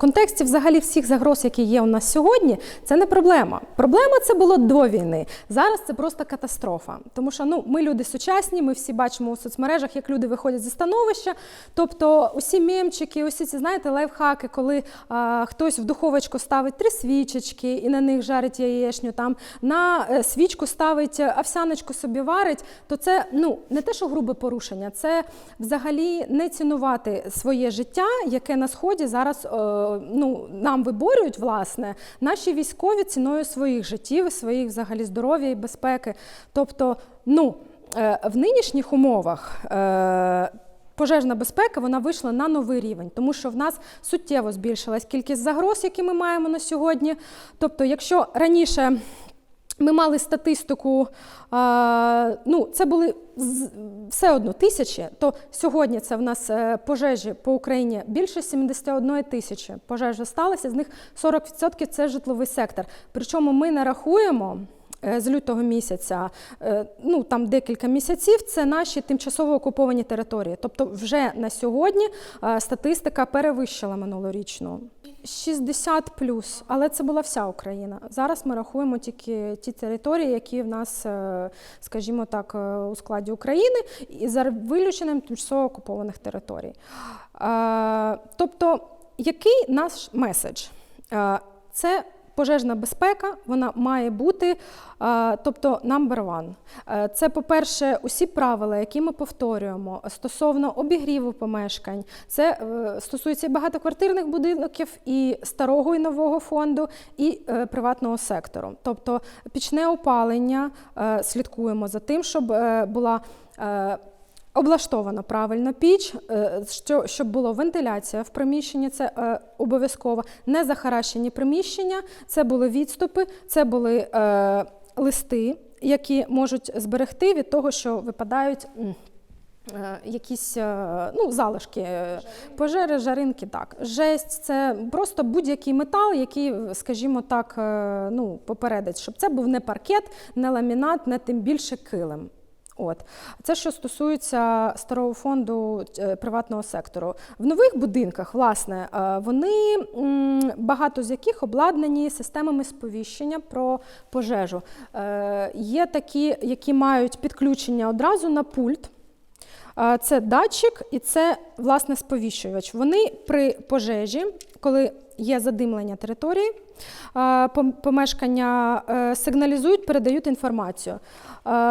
Контексті взагалі всіх загроз, які є у нас сьогодні, це не проблема. Проблема це було до війни. Зараз це просто катастрофа. Тому що ну, ми люди сучасні, ми всі бачимо у соцмережах, як люди виходять зі становища. Тобто усі мемчики, усі ці знаєте, лайфхаки, коли а, хтось в духовочку ставить три свічечки і на них жарить яєчню, там на е, свічку ставить овсяночку собі варить, то це ну не те, що грубе порушення, це взагалі не цінувати своє життя, яке на сході зараз е, ну, нам виборюють, власне, наші військові ціною своїх життів, своїх взагалі здоров'я і безпеки. Тобто, ну е, в нинішніх умовах. Е, Пожежна безпека вона вийшла на новий рівень, тому що в нас суттєво збільшилась кількість загроз, які ми маємо на сьогодні. Тобто, якщо раніше ми мали статистику, ну це були все одно тисячі, то сьогодні це в нас е, пожежі по Україні більше 71 тисячі пожеж сталося, з них 40% це житловий сектор. Причому ми не рахуємо. е, З лютого місяця, е, ну там декілька місяців, це наші тимчасово окуповані території. Тобто, вже на сьогодні статистика перевищила минулорічну. 60 плюс, але це була вся Україна. Зараз ми рахуємо тільки ті території, які в нас, е, скажімо так, е, у складі України, і за виключенням тимчасово окупованих територій. Е, Тобто, який наш меседж? Це пожежна безпека, вона має бути, е, тобто number one. Е, Це, по-перше, усі правила, які ми повторюємо стосовно обігріву помешкань. Це е, стосується багатоквартирних будинків, і старого і нового фонду, і приватного сектору. Тобто пічне опалення, слідкуємо за тим, щоб була. Облаштована правильно піч, е, що, щоб була вентиляція в приміщенні, це е, обов'язково. Не захаращені приміщення, це були відступи, це були е, листи, які можуть зберегти від того, що випадають. Якісь ну, залишки, пожежі, жаринки, так. Жесть це просто будь-який метал, який, скажімо так, ну, попередить, щоб це був не паркет, не ламінат, не тим більше килим. От це що стосується старого фонду е, приватного сектору. В нових будинках, власне, е, вони багато з яких обладнані системами сповіщення про пожежу. Е, Є такі, які мають підключення одразу на пульт. Це датчик і це власне сповіщувач. Вони при пожежі, коли є задимлення території, помешкання е, сигналізують, передають інформацію.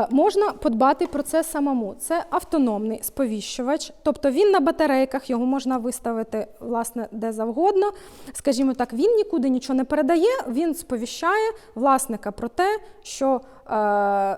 Можна подбати про це самому. Це автономний сповіщувач, тобто він на батарейках, його можна виставити власне де завгодно. Скажімо так, він нікуди нічого не передає, він сповіщає власника про те, що е,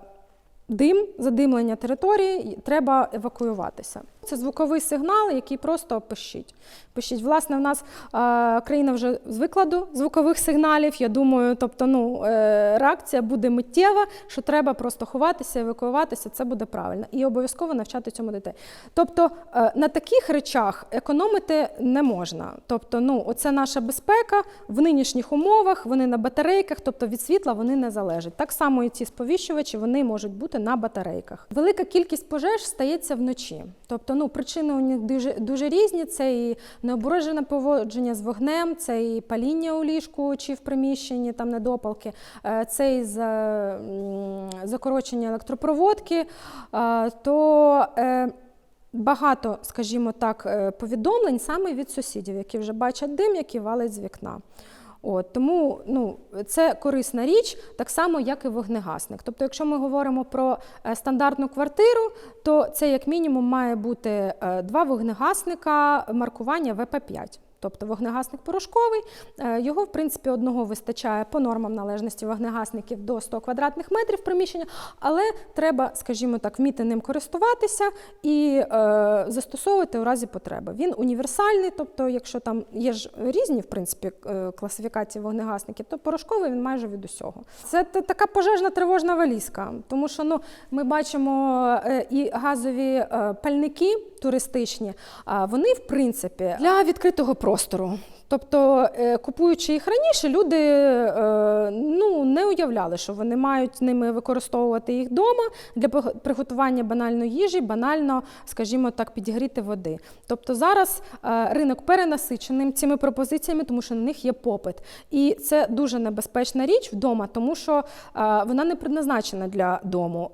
дим, задимлення території, треба евакуюватися. Це звуковий сигнал, який просто пищить. Пищить. Власне, в нас е, країна вже звикла до звукових сигналів. Я думаю, тобто, ну, е, реакція буде миттєва, що треба просто ховатися, евакуюватися. Це буде правильно. І обов'язково навчати цьому дітей. Тобто е, на таких речах економити не можна. Тобто, ну, оце наша безпека в нинішніх умовах, вони на батарейках, тобто від світла вони не залежать. Так само і ці сповіщувачі вони можуть бути на батарейках. Велика кількість пожеж стається вночі. Тобто, ну, причини у них дуже, дуже різні. Це і необережене поводження з вогнем, це і паління у ліжку чи в приміщенні, там недопалки, е, це і за, закорочення електропроводки. Е, То е, багато, скажімо так, повідомлень саме від сусідів, які вже бачать дим, який валить з вікна. От, тому ну, це корисна річ, так само, як і вогнегасник. Тобто, якщо ми говоримо про е, стандартну квартиру, то це як мінімум має бути е, два вогнегасника маркування ВП5. Тобто вогнегасник порошковий, е, його в принципі одного вистачає по нормам належності вогнегасників до 100 квадратних метрів приміщення, але треба, скажімо так, вміти ним користуватися і е, застосовувати у разі потреби. Він універсальний, тобто, якщо там є ж різні в принципі е, класифікації вогнегасників, то порошковий він майже від усього. Це така пожежна тривожна валізка, тому що ну, ми бачимо е, і газові пальники туристичні, а вони в принципі для відкритого простору. Тобто, е, купуючи їх раніше, люди е, ну, не уявляли, що вони мають ними використовувати їх вдома для приготування банальної їжі, банально, скажімо так, підігріти води. Тобто зараз е, ринок перенасичений цими пропозиціями, тому що на них є попит. І це дуже небезпечна річ вдома, тому що вона не предназначена для дому.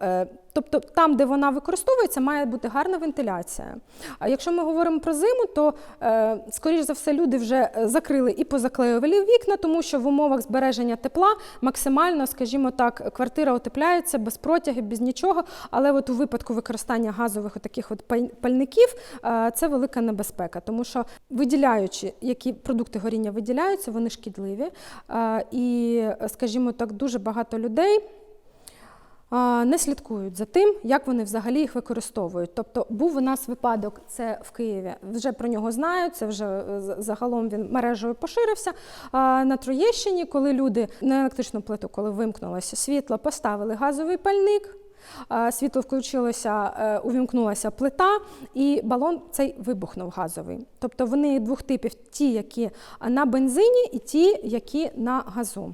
Тобто там, де вона використовується, має бути гарна вентиляція. А якщо ми говоримо про зиму, то е, скоріш за все люди вже е, закрили і позаклеювали вікна, тому що в умовах збереження тепла максимально, скажімо так, квартира отепляється без протягів, без нічого. Але от у випадку використання газових таких от паль- пальників е, це велика небезпека, тому що виділяючи, які продукти горіння виділяються, вони шкідливі. І, скажімо так, дуже багато людей не слідкують за тим, як вони взагалі їх використовують. Тобто був у нас випадок, це в Києві. Вже про нього знають. Це вже е, загалом він мережею поширився. На Троєщині, коли люди на електричну плиту, коли вимкнулося світло, поставили газовий пальник. Світло включилося, е, увімкнулася плита, і балон цей вибухнув газовий. Тобто вони двох типів: ті, які на бензині, і ті, які на газу.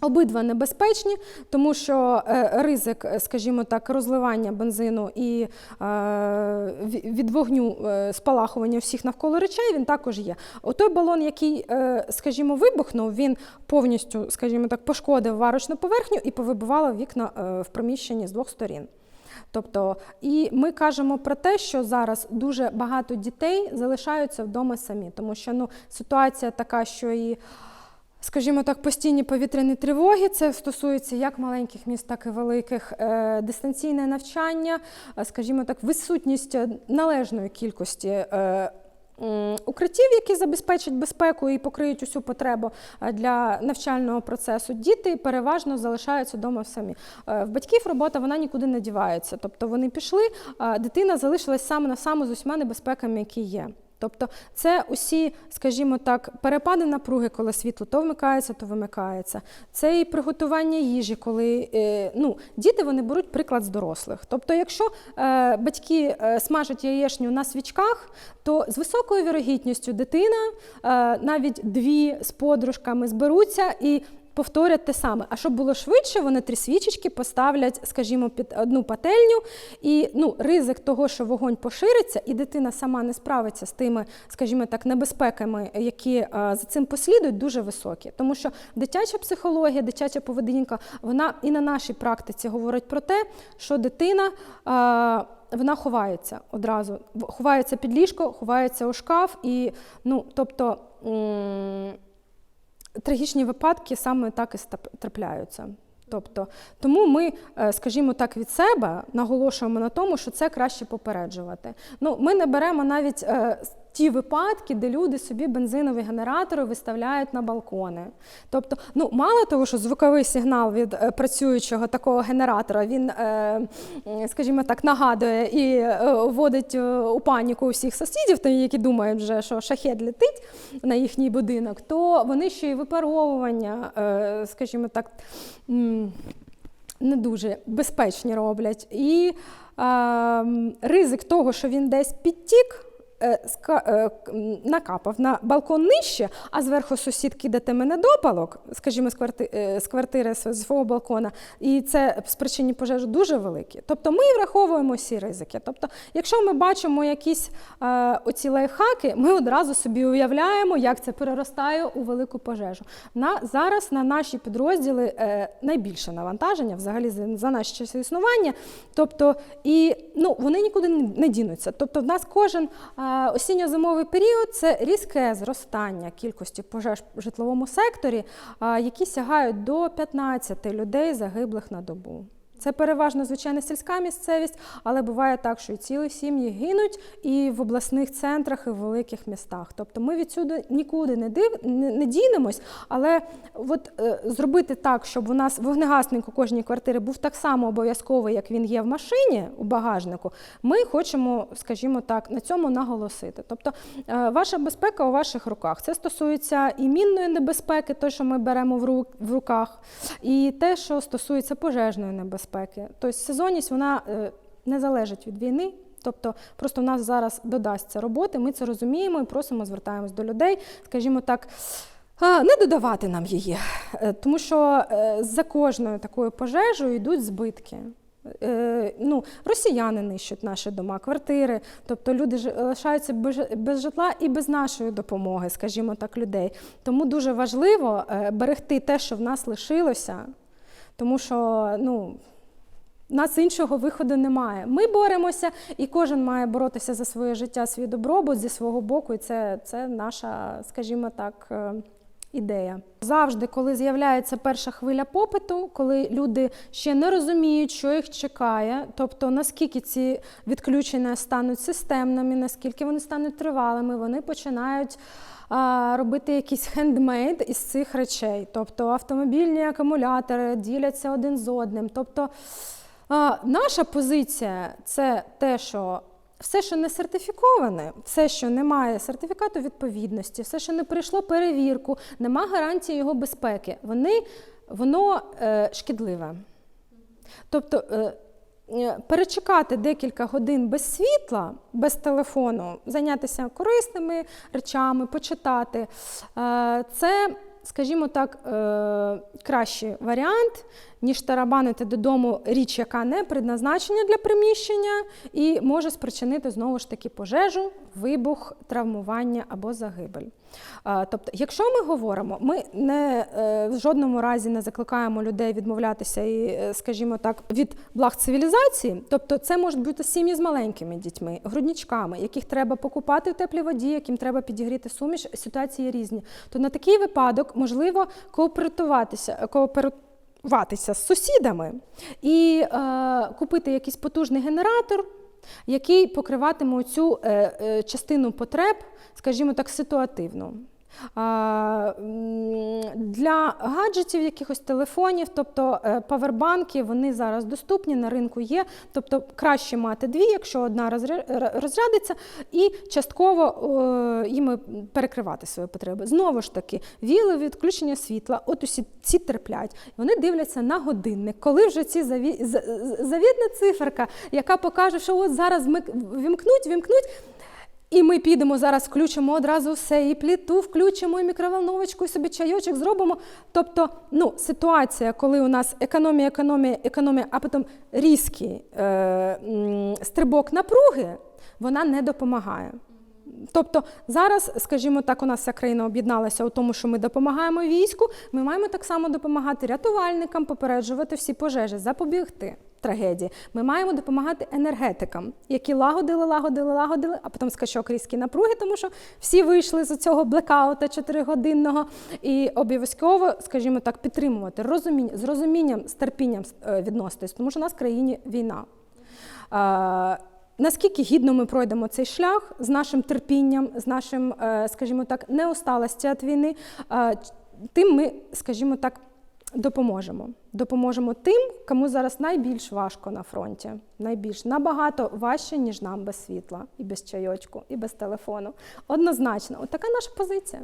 Обидва небезпечні, тому що е, ризик, е, скажімо так, розливання бензину і е, від вогню спалахування всіх навколо речей він також є. Отой балон, який, скажімо, вибухнув, він повністю, скажімо так, пошкодив варочну поверхню і повибивало вікна в приміщенні з двох сторін. Тобто, і ми кажемо про те, що зараз дуже багато дітей залишаються вдома самі, тому що ну, ситуація така, що і Скажімо так, постійні повітряні тривоги. Це стосується як маленьких міст, так і великих. Е, Дистанційне навчання, е, скажімо так, відсутність е, належної кількості. е, Укриттів, які забезпечать безпеку і покриють усю потребу для навчального процесу, діти переважно залишаються вдома самі. В батьків робота вона нікуди не дівається. Тобто вони пішли, а дитина залишилась саме на саме з усіма небезпеками, які є. Тобто це усі, скажімо так, перепади напруги, коли світло то вмикається, то вимикається. Це і приготування їжі, коли е, ну, діти вони беруть приклад з дорослих. Тобто, якщо е, батьки е, смажать яєчню на свічках, то з високою вірогідністю дитина, е, навіть дві з подружками зберуться і повторять те саме. А щоб було швидше, вони три свічечки поставлять, скажімо, під одну пательню, і ну, ризик того, що вогонь пошириться, і дитина сама не справиться з тими, скажімо так, небезпеками, які е, за цим послідують, дуже високі. Тому що дитяча психологія, дитяча поведінка, вона і на нашій практиці говорить про те, що дитина. е, вона ховається одразу, ховається під ліжко, ховається у шкаф, і ну, тобто трагічні випадки саме так і трапляються. Тобто, тому ми, е, скажімо так, від себе наголошуємо на тому, що це краще попереджувати. Ну, ми не беремо навіть е, ті випадки, де люди собі бензинові генератори виставляють на балкони. Тобто, ну мало того, що звуковий сигнал від е, працюючого такого генератора він, е, скажімо так, нагадує і е, вводить у паніку усіх сусідів, які думають вже, що шахет летить на їхній будинок, то вони ще й випаровування, скажімо так. не дуже безпечні роблять. І е, ризик того, що він десь підтік, накапав на балкон нижче, а зверху сусід кидатиме недопалок, скажімо, з, е, квартири з свого балкона, і це спричинить пожежу дуже великі. Тобто ми враховуємо всі ризики. Тобто, якщо ми бачимо якісь е, оці лайфхаки, ми одразу собі уявляємо, як це переростає у велику пожежу. На, зараз на наші підрозділи е, найбільше навантаження взагалі за, наші часи існування. Тобто, і ну, вони нікуди не, дінуться. Тобто, в нас кожен е, осінньо-зимовий період це різке зростання кількості пожеж в житловому секторі, які сягають до 15 людей загиблих на добу. Це переважно звичайно сільська місцевість, але буває так, що і цілі сім'ї гинуть і в обласних центрах, і в великих містах. Тобто ми відсюди нікуди не див, не, не дінемось, але от е, зробити так, щоб у нас вогнегасник у кожній квартирі був так само обов'язковий, як він є в машині у багажнику. Ми хочемо, скажімо так, на цьому наголосити. Тобто, е, ваша безпека у ваших руках. Це стосується і мінної небезпеки, те, що ми беремо в руках, і те, що стосується пожежної небезпеки. Тобто сезонність вона е, не залежить від війни. Тобто, просто в нас зараз додасться роботи, ми це розуміємо і просимо, звертаємось до людей, скажімо так. Не додавати нам її, Е, тому що е, за кожною такою пожежею йдуть збитки. Ну, росіяни нищать наші дома, квартири, тобто люди лишаються без, житла і без нашої допомоги, скажімо так, людей. Тому дуже важливо берегти те, що в нас лишилося, тому що ну, у нас іншого виходу немає. Ми боремося, і кожен має боротися за своє життя, свій добробут зі свого боку, і це, це наша, скажімо так, е, ідея. Завжди, коли з'являється перша хвиля попиту, коли люди ще не розуміють, що їх чекає, тобто наскільки ці відключення стануть системними, наскільки вони стануть тривалими, вони починають. Робити якийсь хендмейд із цих речей, тобто автомобільні акумулятори діляться один з одним. Тобто наша позиція це те, що все, що не сертифіковане, все, що не має сертифікату відповідності, все, що не пройшло перевірку, нема гарантії його безпеки, вони, воно е, шкідливе. Тобто е, е, перечекати декілька годин без світла, без телефону, зайнятися корисними речами, почитати, е, це, скажімо так, е, кращий варіант, ніж тарабанити додому річ, яка не предназначена для приміщення, і може спричинити знову ж таки пожежу, вибух, травмування або загибель. Тобто, якщо ми говоримо, ми не е, в жодному разі не закликаємо людей відмовлятися і, е, скажімо так, від благ цивілізації. Тобто, це можуть бути сім'ї з маленькими дітьми, грудничками, яких треба покупати в теплій воді, яким треба підігріти суміш. Ситуації різні. То на такий випадок можливо кооператуватися, кооперуватися з сусідами і е, купити якийсь потужний генератор. Який покриватиме цю е, е, частину потреб, скажімо так, ситуативно. Для гаджетів, якихось телефонів, тобто е, павербанки, вони зараз доступні, на ринку є. Тобто краще мати дві, якщо одна розрядиться, і частково е, їми перекривати свої потреби. Знову ж таки, віли відключення світла, от усі ці терплять. Вони дивляться на годинник, коли вже ці завідна циферка, яка покаже, що от зараз вімкнуть, вімкнуть. І ми підемо зараз, включимо одразу все, і пліту включимо, і мікроволновочку, і собі чайочок зробимо. Тобто, ну, ситуація, коли у нас економія, економія, економія, а потім різкий е, стрибок напруги, вона не допомагає. Тобто зараз, скажімо так, у нас вся країна об'єдналася у тому, що ми допомагаємо війську. Ми маємо так само допомагати рятувальникам, попереджувати всі пожежі, запобігти трагедії. Ми маємо допомагати енергетикам, які лагодили, лагодили, лагодили, а потім скачок різкі напруги, тому що всі вийшли з цього блекаута чотиригодинного. І обов'язково, скажімо так, підтримувати розуміння, з розумінням, з терпінням е, відноситись, тому що у нас в країні війна. Е, Наскільки гідно ми пройдемо цей шлях з нашим терпінням, з нашим, е, скажімо так, неусталості від війни, тим ми, скажімо так, допоможемо. Допоможемо тим, кому зараз найбільш важко на фронті. Найбільш набагато важче, ніж нам без світла, і без чайочку, і без телефону. Однозначно, от така наша позиція.